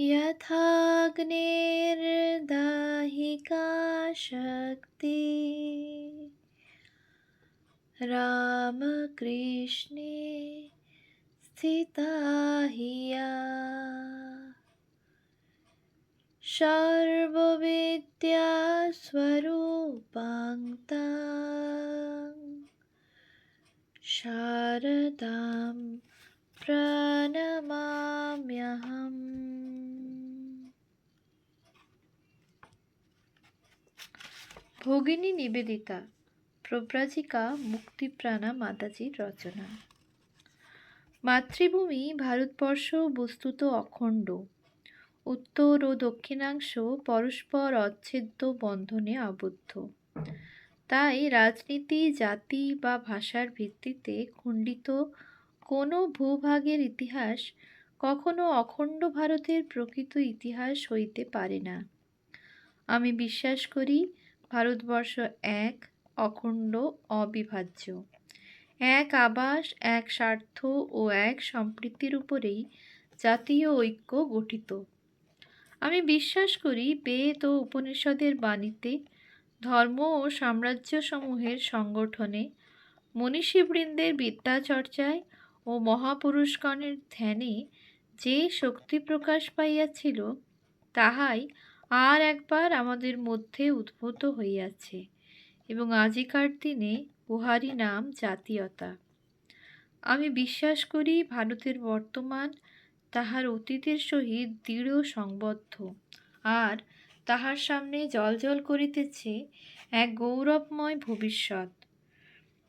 यथाग्निर्दाहिका शक्ति रामकृष्णे स्थिता हिया सर्वविद्यास्वरूपाङ्क्ता। शारदां प्रण ভগিনী নিবেদিতা, প্রব্রাজিকা মুক্তিপ্রাণা মাতাজির রচনা। মাতৃভূমি ভারতবর্ষ বস্তুত অখণ্ড। উত্তর ও দক্ষিণাংশ পরস্পর অচ্ছেদ্য বন্ধনে আবদ্ধ। তাই রাজনীতি, জাতি বা ভাষার ভিত্তিতে খণ্ডিত কোনো ভূভাগের ইতিহাস কখনো অখণ্ড ভারতের প্রকৃত ইতিহাস হইতে পারে না। আমি বিশ্বাস করি ভারতবর্ষ এক, অখণ্ড, অবিভাজ্য। এক আবাস, এক স্বার্থ ও এক সম্প্রীতির উপরেই জাতীয় ঐক্য গঠিত। আমি বিশ্বাস করি বেদ ও উপনিষদের বাণীতে ধর্ম ও সাম্রাজ্যসমূহের সংগঠনে মনীষীবৃন্দের বিদ্যাচর্চায় ও মহাপুরুষগণের ধ্যানে যে শক্তি প্রকাশ পাইয়াছিল, তাহাই আর একবার আমাদের মধ্যে উদ্ভূত হইয়াছে এবং আজিকার দিনে উহারই নাম জাতীয়তা। আমি বিশ্বাস করি ভারতের বর্তমান তাহার অতীতের সহিত দৃঢ় সংবদ্ধ আর তাহার সামনে জলজল করিতেছে এক গৌরবময় ভবিষ্যৎ।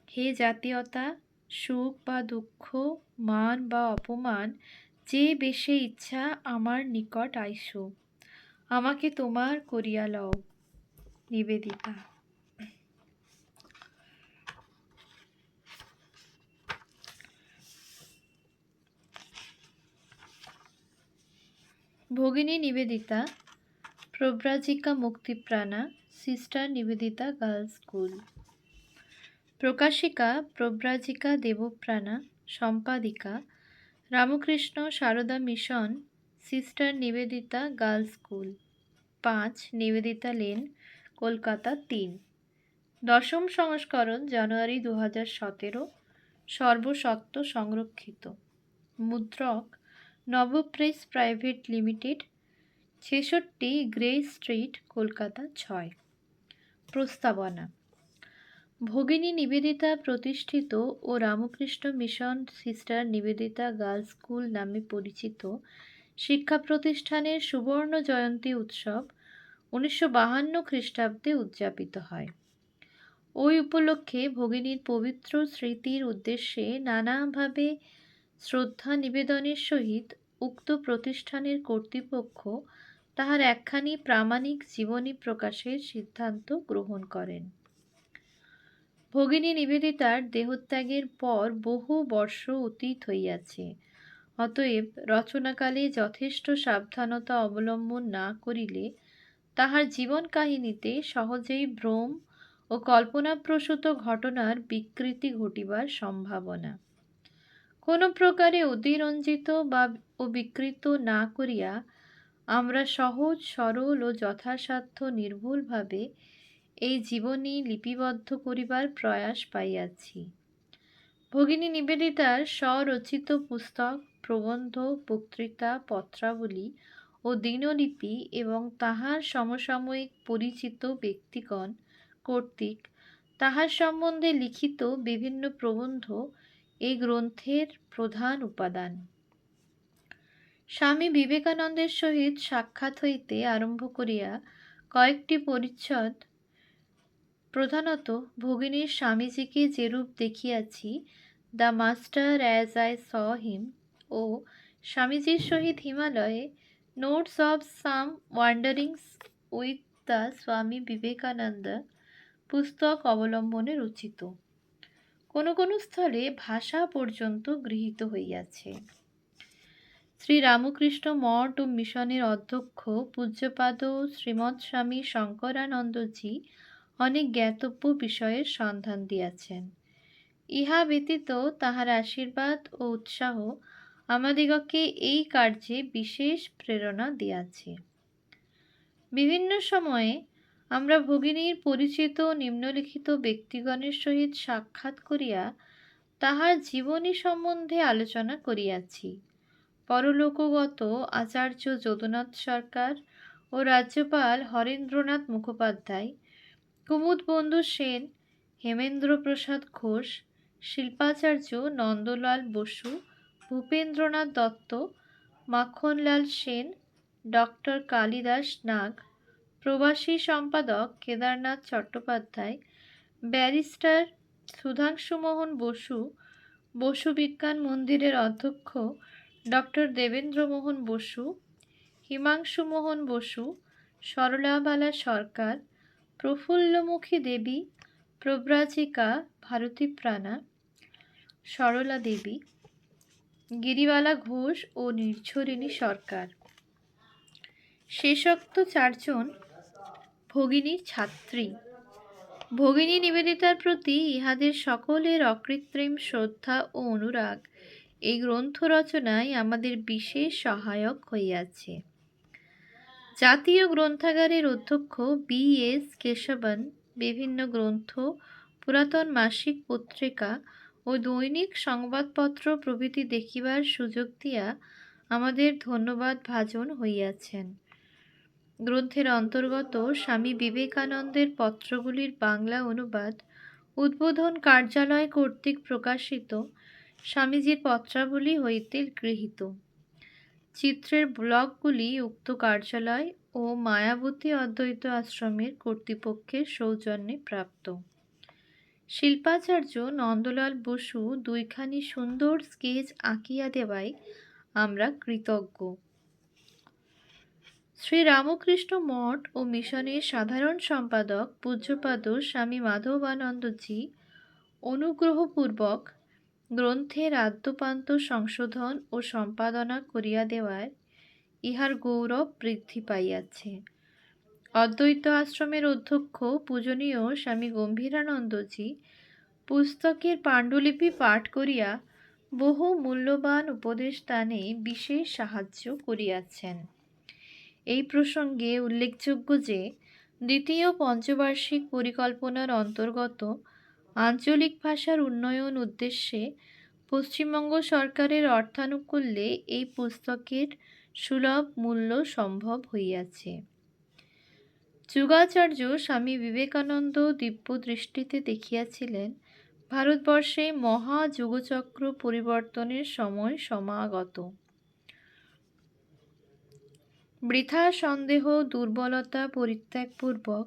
হে জাতীয়তা, সুখ বা দুঃখ, মান বা অপমান, যে বেশে ইচ্ছা আমার নিকট আইসো। আমাকে তোমার করিয়া লও নিবেদিতা। ভগিনী Nivedita, প্রব্রাজিকা Muktiprana, Sister Nivedita Girls School. Prakashika, প্রব্রাজিকা দেবপ্রাণা, সম্পাদিকা, Ramakrishna Sarada Mission Sister Nivedita Girls School. পাঁচ, নিবেদিতা লেন, কলকাতা তিন। দশম সংস্করণ, জানুয়ারি দু হাজার সতেরো। সর্বসত্ব সংরক্ষিত। মুদ্রক, নবপ্রেস প্রাইভেট লিমিটেড, ছেষট্টি গ্রে স্ট্রিট, কলকাতা ছয়। প্রস্তাবনা। ভগিনী নিবেদিতা প্রতিষ্ঠিত ও Ramakrishna Mission Sister Nivedita Girls School নামে পরিচিত শিক্ষা প্রতিষ্ঠানের সুবর্ণ জয়ন্তী উৎসব উনিশশো বাহান্ন খ্রিস্টাব্দে উদযাপিত হয়। ওই উপলক্ষে ভগিনীর পবিত্র স্মৃতির উদ্দেশ্যে নানাভাবে শ্রদ্ধা নিবেদনের সহিত উক্ত প্রতিষ্ঠানের কর্তৃপক্ষ তাহার একখানি প্রামাণিক জীবনী প্রকাশের সিদ্ধান্ত গ্রহণ করেন। ভগিনী নিবেদিতার দেহত্যাগের পর বহু বর্ষ অতীত হইয়াছে। অতএব রচনাকালে যথেষ্ট সাবধানতা অবলম্বন না করিলে তাহার জীবন কাহিনীতে সহজেই ভ্রম ও কল্পনাপ্রসূত ঘটনার বিকৃতি ঘটিবার সম্ভাবনা। কোনো প্রকারে অতিরঞ্জিত বা ও বিকৃত না করিয়া আমরা সহজ, সরল ও যথাসাধ্য, নির্ভুলভাবে এই জীবনী লিপিবদ্ধ করিবার প্রয়াস পাইয়াছি। ভগিনী নিবেদিতার স্বরচিত পুস্তক, প্রবন্ধ, বক্তৃতা, পত্রাবলী ও দিনলিপি এবং তাহার সমসাময়িক পরিচিত ব্যক্তিগণ কর্তৃক তাহার সম্বন্ধে লিখিত বিভিন্ন প্রবন্ধ এই গ্রন্থের প্রধান উপাদান। স্বামী বিবেকানন্দের সহিত সাক্ষাৎ হইতে আরম্ভ করিয়া কয়েকটি পরিচ্ছদ প্রধানত ভগিনীর স্বামীজিকে যেরূপ দেখিয়াছি, the master as I saw him ও স্বামীজির সহিত হিমালয়ে notes of some wanderings with the Swami Vivekananda পুস্তক অবলম্বনে রচিত। কোনো কোনো স্থলে ভাষা পর্যন্ত গৃহীত হইয়াছে। শ্রী রামকৃষ্ণ মঠ ও মিশনের অধ্যক্ষ পূজ্যপাদ শ্রীমৎ স্বামী শঙ্করানন্দজি অনেক জ্ঞাতব্য বিষয়ের সন্ধান দিয়াছেন। ইহা ব্যতীত তাহার আশীর্বাদ ও উৎসাহ আমাদিগকে এই কার্যে বিশেষ প্রেরণা দিয়াছে। বিভিন্ন সময়ে আমরা ভগিনীর পরিচিত নিম্নলিখিত ব্যক্তিগণের সহিত সাক্ষাৎ করিয়া তাহার জীবনী সম্বন্ধে আলোচনা করিয়াছি। পরলোকগত আচার্য যদুনাথ সরকার ও রাজ্যপাল হরেন্দ্রনাথ মুখোপাধ্যায় কুমুদ বন্ধু সেন, হেমেন্দ্রপ্রসাদ ঘোষ, শিল্পাচার্য নন্দলাল বসু, ভূপেন্দ্রনাথ দত্ত, মাখনলাল সেন, ডক্টর কালিদাস নাগ, প্রবাসী সম্পাদক কেদারনাথ চট্টোপাধ্যায়, ব্যারিস্টার সুধাংশুমোহন বসু বসু বিজ্ঞান মন্দিরের অধ্যক্ষ ডক্টর দেবেন্দ্রমোহন বসু হিমাংশুমোহন বসু, সরলাবালা সরকার প্রফুল্লমুখী দেবী, প্রব্রাজিকা ভারতী প্রাণা, সরলা দেবী, গিরিবালা ঘোষ ও নির্ঝরিণী সরকার। শেষোক্ত চারজন ভগিনীর ছাত্রী। ভগিনী নিবেদিতার প্রতি ইহাদের সকলের অকৃত্রিম শ্রদ্ধা ও অনুরাগ। এই গ্রন্থ রচনায় আমাদের বিশেষ সহায়ক হইয়াছে। জাতীয় গ্রন্থাগারের অধ্যক্ষ বি এস কেশবন বিভিন্ন গ্রন্থ, পুরাতন মাসিক পত্রিকা ও দৈনিক সংবাদপত্র প্রভৃতি দেখিবার সুযোগ দিয়া আমাদের ধন্যবাদ ভাজন হইয়াছেন। গ্রন্থের অন্তর্গত স্বামী বিবেকানন্দের পত্রগুলির বাংলা অনুবাদ উদ্বোধন কার্যালয় কর্তৃক প্রকাশিত স্বামীজির পত্রাবলী হইতে গৃহীত। চিত্রের ব্লকগুলি উক্ত কার্যালয় ও মায়াবতী অদ্বৈত আশ্রমের কর্তৃপক্ষের সৌজন্যে প্রাপ্ত। শিল্পাচার্য নন্দলাল বসু দুইখানি সুন্দর স্কেচ আঁকিয়া দেওয়ায় আমরা কৃতজ্ঞ। শ্রী রামকৃষ্ণ মঠ ও মিশনের সাধারণ সম্পাদক পূজ্যপাদ স্বামী মাধবানন্দজি অনুগ্রহপূর্বক গ্রন্থের আদ্যপান্ত সংশোধন ও সম্পাদনা করিয়া দেওয়ায় ইহার গৌরব বৃদ্ধি পাইয়াছে। অদ্বৈত আশ্রমের অধ্যক্ষ পূজনীয় স্বামী গম্ভীরানন্দজি পুস্তকের পাণ্ডুলিপি পাঠ করিয়া বহু মূল্যবান উপদেশ দানে বিশেষ সাহায্য করিয়াছেন। এই প্রসঙ্গে উল্লেখযোগ্য যে, দ্বিতীয় পঞ্চবার্ষিক পরিকল্পনার অন্তর্গত আঞ্চলিক ভাষার উন্নয়ন উদ্দেশ্যে পশ্চিমবঙ্গ সরকারের অর্থানুকূল্যে এই পুস্তকের সুলভ মূল্য সম্ভব হইয়াছে। যুগাচার্য স্বামী বিবেকানন্দ দিব্য দৃষ্টিতে দেখিয়াছিলেন, ভারতবর্ষে মহা যুগচক্র পরিবর্তনের সময় সমাগত। বৃথা সন্দেহ, দুর্বলতা পরিত্যাগপূর্বক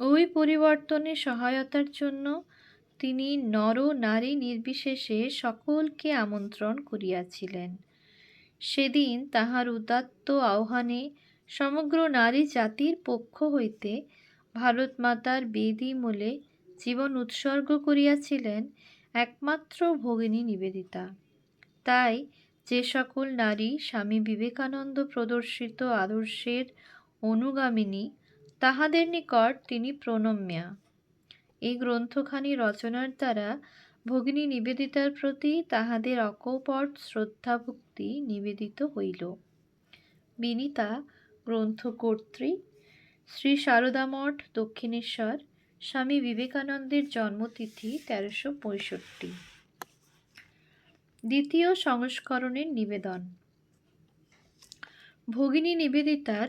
ওই পরিবর্তনে সহায়তার জন্য তিনি নর নারী নির্বিশেষে সকলকে আমন্ত্রণ করিয়াছিলেন। সেদিন তাহার উদাত্ত আহ্বানে সমগ্র নারী জাতির পক্ষ হইতে ভারত মাতার বেদী মূলে জীবন উৎসর্গ করিয়াছিলেন একমাত্র ভগিনী নিবেদিতা। তাই যে সকল নারী স্বামী বিবেকানন্দ প্রদর্শিত আদর্শের অনুগামিনী, তাহাদের নিকট তিনি প্রণম্যা। এই গ্রন্থখানি রচনার দ্বারা ভগিনী নিবেদিতার প্রতি তাহাদের অকপট শ্রদ্ধাভক্তি নিবেদিত হইল। বিনিতা গ্রন্থকর্ত্রী শ্রী শারদামঠ দক্ষিণেশ্বর স্বামী বিবেকানন্দের জন্মতিথি তেরোশো পঁয়ষট্টি। দ্বিতীয় সংস্করণের নিবেদন। ভগিনী নিবেদিতার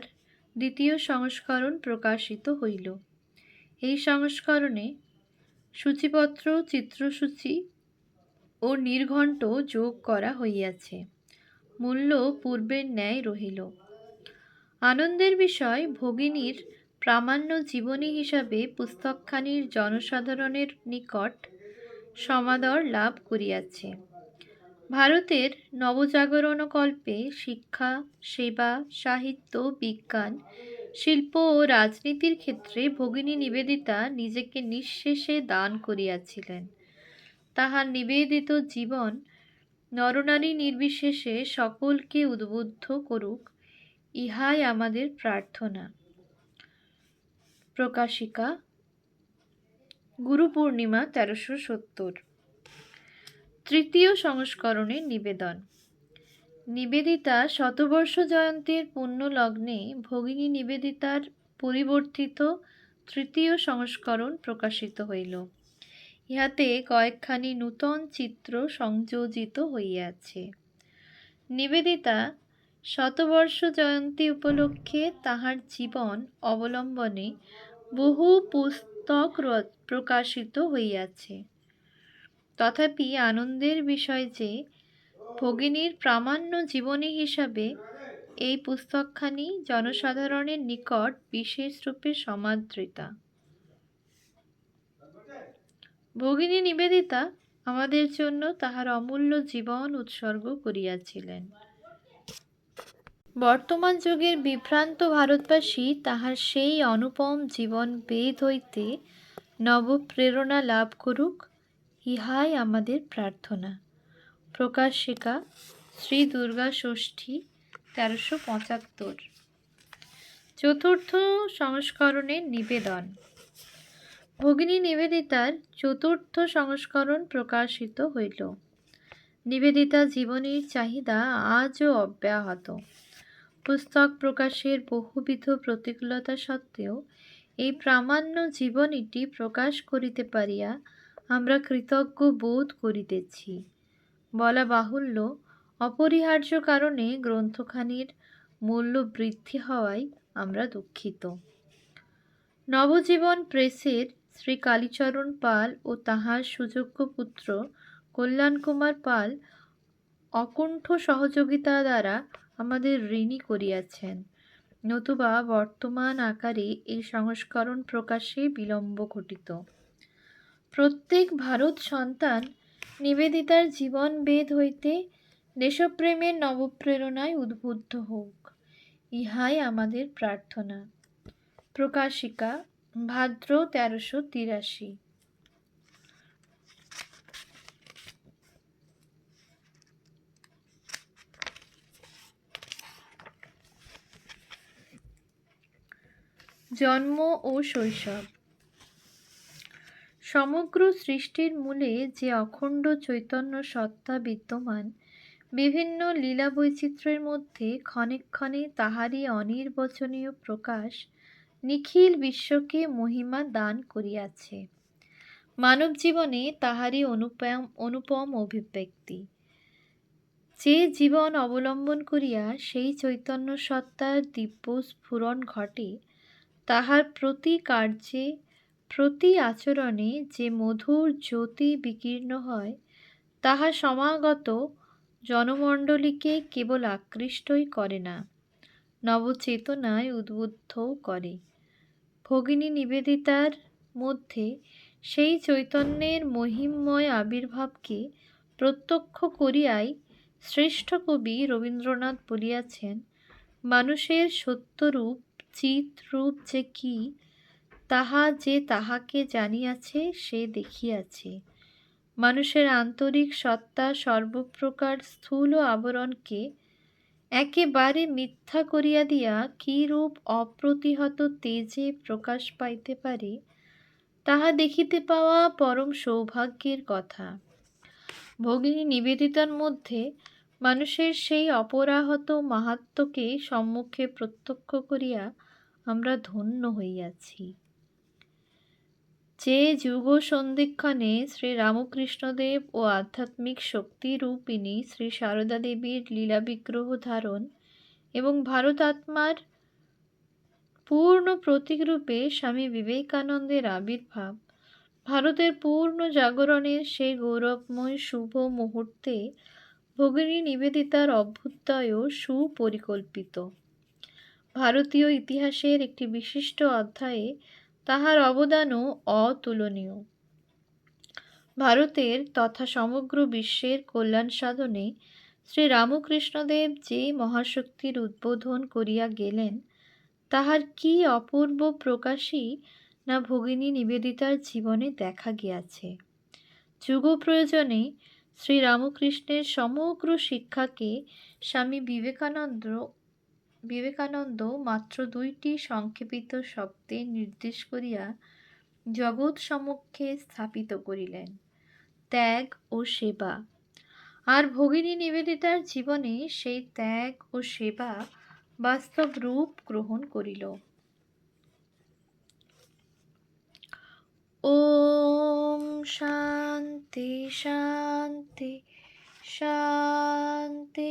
দ্বিতীয় সংস্করণ প্রকাশিত হইল। এই সংস্করণে সূচিপত্র, চিত্রসূচি ও নির্ঘণ্ট যোগ করা হইয়াছে। মূল্য পূর্বের ন্যায় রহিল। আনন্দের বিষয় ভগিনীর প্রামাণ্য জীবনী হিসাবে পুস্তকখানির জনসাধারণের নিকট সমাদর লাভ করিয়াছে। ভারতের নবজাগরণকল্পে শিক্ষা, সেবা, সাহিত্য, বিজ্ঞান শিল্প ও রাজনীতির ক্ষেত্রে ভগিনী নিবেদিতা নিজেকে নিঃশেষে দান করিয়াছিলেন। তাহার নিবেদিত জীবন নরনারী নির্বিশেষে সকলকে উদ্বুদ্ধ করুক, ইহাই আমাদের প্রার্থনা। প্রকাশিকা গুরু পূর্ণিমা তেরোশো সত্তর। তৃতীয় সংস্করণের নিবেদন। নিবেদিতা শতবর্ষ জয়ন্তীর পুণ্য লগ্নে ভগিনী নিবেদিতার পরিবর্তিত তৃতীয় সংস্করণ প্রকাশিত হইল। ইহাতে কয়েকখানি নূতন চিত্র সংযোজিত হইয়াছে। নিবেদিতা শতবর্ষ জয়ন্তী উপলক্ষে তাহার জীবন অবলম্বনে বহু পুস্তক প্রকাশিত হইয়াছে। তথাপি আনন্দের বিষয় যে ভগিনীর প্রামাণ্য জীবনী হিসাবে এই পুস্তকখানি জনসাধারণের নিকট বিশেষরূপে সমাদৃতা। ভগিনী নিবেদিতা আমাদের জন্য তাহার অমূল্য জীবন উৎসর্গ করিয়াছিলেন। বর্তমান যুগের বিভ্রান্ত ভারতবাসী তাহার সেই অনুপম জীবন বেদ হইতে নবপ্রেরণা লাভ করুক, ইহাই আমাদের প্রার্থনা। প্রকাশিকা শ্রী দুর্গা ষষ্ঠী তেরোশো পঁচাত্তর। চতুর্থ সংস্করণের নিবেদন। ভগিনী নিবেদিতার চতুর্থ সংস্করণ প্রকাশিত হইল। নিবেদিতা জীবনীর চাহিদা আজও অব্যাহত। পুস্তক প্রকাশের বহুবিধ প্রতিকূলতা সত্ত্বেও এই প্রামাণ্য জীবনীটি প্রকাশ করিতে পারিয়া আমরা কৃতজ্ঞ বোধ করিতেছি। বলা বাহুল্য, অপরিহার্য কারণে গ্রন্থখানির মূল্য বৃদ্ধি হওয়ায় আমরা দুঃখিত। নবজীবন প্রেসের শ্রী কালীচরণ পাল ও তাহার সুযোগ্য পুত্র কল্যাণ কুমার পাল অকুণ্ঠ সহযোগিতা দ্বারা আমাদের ঋণী করিয়াছেন। নতুবা বর্তমান আকারে এই সংস্করণ প্রকাশে বিলম্ব ঘটিত। প্রত্যেক ভারত সন্তান নিবেদিতার জীবন বেদ হইতে দেশপ্রেমের নবপ্রেরণায় উদ্বুদ্ধ হোক। ইহাই আমাদের প্রার্থনা। প্রকাশিকা, ভাদ্র তেরোশো তিরাশি। জন্ম ও শৈশব। সমগ্র সৃষ্টির মূলে যে অখণ্ড চৈতন্য সত্তা বিদ্যমান, বিভিন্ন লীলা বৈচিত্র্যের মধ্যে ক্ষণে তাহারই অনির্বচনীয় প্রকাশ নিখিল বিশ্বকে মহিমা দান করিয়াছে। মানব জীবনে তাহারই অনুপম অনুপম অভিব্যক্তি। যে জীবন অবলম্বন করিয়া সেই চৈতন্য সত্তার দিব্য স্ফুরণ ঘটে, তাহার প্রতি কার্যে প্রতি আচরণে যে মধুর জ্যোতি বিকীর্ণ হয়, তাহা সমাগত জনমণ্ডলীকে কেবল আকৃষ্টই করে না, নবচেতনায় উদ্বুদ্ধও করে। ভগিনী নিবেদিতার মধ্যে সেই চৈতন্যের মহিমময় আবির্ভাবকে প্রত্যক্ষ করিয়াই শ্রেষ্ঠ কবি রবীন্দ্রনাথ বলিয়াছেন, মানুষের সত্যরূপ চিৎরূপ যে কি তাহা যে তাহাকে জানিয়াছে, সে দেখিয়াছে। মানুষের আন্তরিক সত্তা সর্বপ্রকার স্থূল আবরণকে একেবারে মিথ্যা করিয়া দিয়া কি রূপ অপ্রতিহত তেজে প্রকাশ পাইতে পারে, তাহা দেখিতে পাওয়া পরম সৌভাগ্যের কথা। ভগিনী নিবেদিতার মধ্যে মানুষের সেই অপরাহত মাহাত্ম্যকে সম্মুখে প্রত্যক্ষ করিয়া আমরা ধন্য হইয়াছি। যে যুগ সন্ধিক্ষণে শ্রী রামকৃষ্ণদেব ও আধ্যাত্মিক শক্তিরূপিণী শ্রী সারদা দেবীর লীলা বিগ্রহ ধারণ এবং ভারত আত্মার পূর্ণ প্রতীকরূপে স্বামী বিবেকানন্দের আবির্ভাব। ভারতের পূর্ণ জাগরণের সেই গৌরবময় শুভ মুহূর্তে ভগিনী নিবেদিতার অভ্যুদয়ও সুপরিকল্পিত। ভারতীয় ইতিহাসের একটি বিশিষ্ট অধ্যায়ে তাহার অবদানও অতুলনীয়। ভারতের তথা সমগ্র বিশ্বের কল্যাণ সাধনে শ্রী রামকৃষ্ণদেব যে মহাশক্তির উদ্বোধন করিয়া গেলেন, তাহার কি অপূর্ব প্রকাশই না ভগিনী নিবেদিতার জীবনে দেখা গিয়াছে। যুগ প্রয়োজনে শ্রী রামকৃষ্ণের সমগ্র শিক্ষাকে স্বামী বিবেকানন্দ বিবেকানন্দ মাত্র দুইটি সংক্ষেপিত শব্দে নির্দেশ করিয়া জগৎ সমক্ষে স্থাপিত করিলেন। ত্যাগ ও সেবা। আর ভগিনী নিবেদিতার জীবনে সেই ত্যাগ ও সেবা বাস্তব রূপ গ্রহণ করিল। ওম শান্তি শান্তি শান্তি